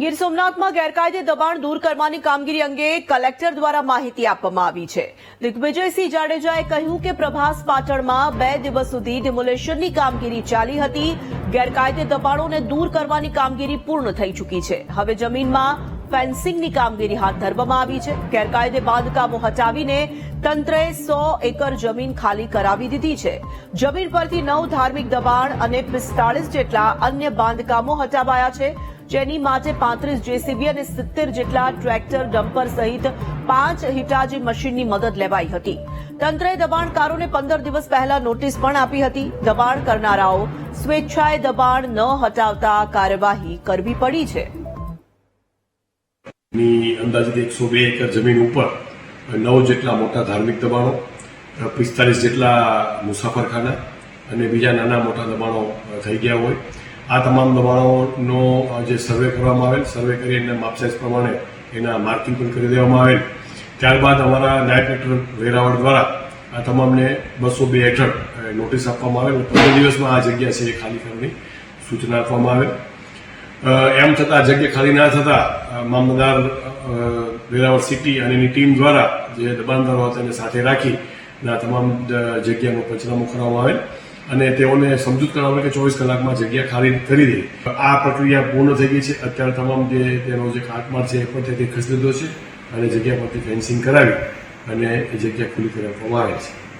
ગીર સોમનાથમાં ગેરકાયદે દબાણ દૂર કરવાની કામગીરી અંગે કલેક્ટર દ્વારા માહિતી આપવામાં આવી છે. દિગ્વિજયસિંહ જાડેજાએ કહ્યું કે પ્રભાસ પાટણમાં બે દિવસ સુધી ડિમોલેશનની કામગીરી ચાલી હતી. ગેરકાયદે દબાણોને દૂર કરવાની કામગીરી પૂર્ણ થઈ ચૂકી છે. હવે જમીનમાં ફેન્સિંગની કામગીરી હાથ ધરવામાં આવી છે. ગેરકાયદે બાંધકામો હટાવીને તંત્રએ સો એકર જમીન ખાલી કરાવી દીધી છે. જમીન પરથી નવ ધાર્મિક દબાણ અને પિસ્તાળીસ જેટલા અન્ય બાંધકામો હટાવાયા છે. જેની માટે પાંત્રીસ જેસીબી અને સિત્તેર જેટલા ટ્રેક્ટર, ડમ્પર સહિત પાંચ હિટાજી મશીનની મદદ લેવાઈ હતી. તંત્રએ દબાણકારોને પંદર દિવસ પહેલા નોટિસ પણ આપી હતી. દબાણ કરનારાઓ સ્વેચ્છાએ દબાણ ન હટાવતા કાર્યવાહી કરવી પડી છે. અંદાજિત એકસો બે એકર જમીન ઉપર નવ જેટલા મોટા ધાર્મિક દબાણો, પિસ્તાલીસ જેટલા મુસાફરખાના અને બીજા નાના મોટા દબાણો થઈ ગયા હોય. આ તમામ દબાણોનો જે સર્વે કરવામાં આવેલ, સર્વે કરી એના માપસાઇઝ પ્રમાણે એના માર્કિંગ પણ કરી દેવામાં આવેલ. ત્યારબાદ અમારા નાયબ કલેક્ટર વેરાવળ દ્વારા આ તમામને બસો બે હેઠળ નોટિસ આપવામાં અને પંદર દિવસમાં આ જગ્યા છે એ ખાલી કરવાની સૂચના આપવામાં આવેલ. એમ છતાં આ જગ્યા ખાલી ના થતાં મામલદાર વેરાવળ સિટી અને એની ટીમ દ્વારા જે દબાણદારો હતા એને સાથે રાખી આ તમામ જગ્યાનું પંચનામું કરવામાં આવેલ. અને તેઓને સમજૂત કરવા કે ચોવીસ કલાકમાં જગ્યા ખાલી કરી દે. આ પ્રક્રિયા પૂર્ણ થઈ ગઈ છે. અત્યારે તમામ જે તેનો જે કાટમાળ છે એ પણ ત્યાંથી ખસી લીધો છે અને જગ્યા પરથી ફેન્સિંગ કરાવી અને એ જગ્યા ખુલ્લી કરી આપવામાં આવે છે.